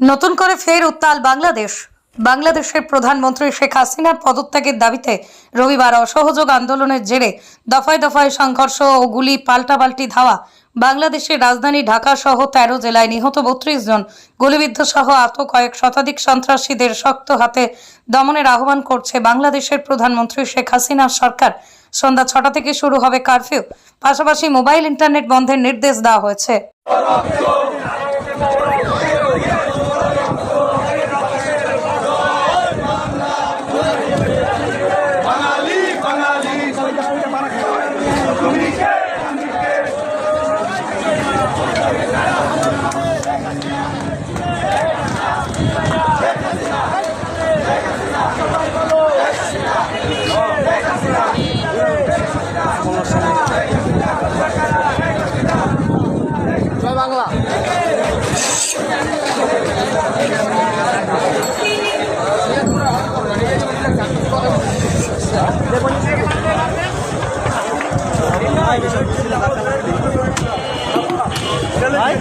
নতুন করে ফের উত্তাল বাংলাদেশ। বাংলাদেশের প্রধানমন্ত্রী শেখ হাসিনার পদত্যাগের দাবিতে রবিবার অসহযোগ আন্দোলনের জেরে দফায় দফায় সংঘর্ষ ও গুলি পাল্টাপাল্টি ধাওয়া বাংলাদেশের রাজধানী ঢাকা সহ তেরো জেলায় নিহত বত্রিশ জন। গুলিবিদ্ধ সহ আহত কয়েক শতাধিক সন্ত্রাসীদের শক্ত হাতে দমনের আহ্বান করছে বাংলাদেশের প্রধানমন্ত্রী শেখ হাসিনার সরকার। সন্ধ্যা ছটা থেকে শুরু হবে কারফিউ। পাশাপাশি মোবাইল, ইন্টারনেট বন্ধের নির্দেশ দেওয়া হয়েছে। ভাই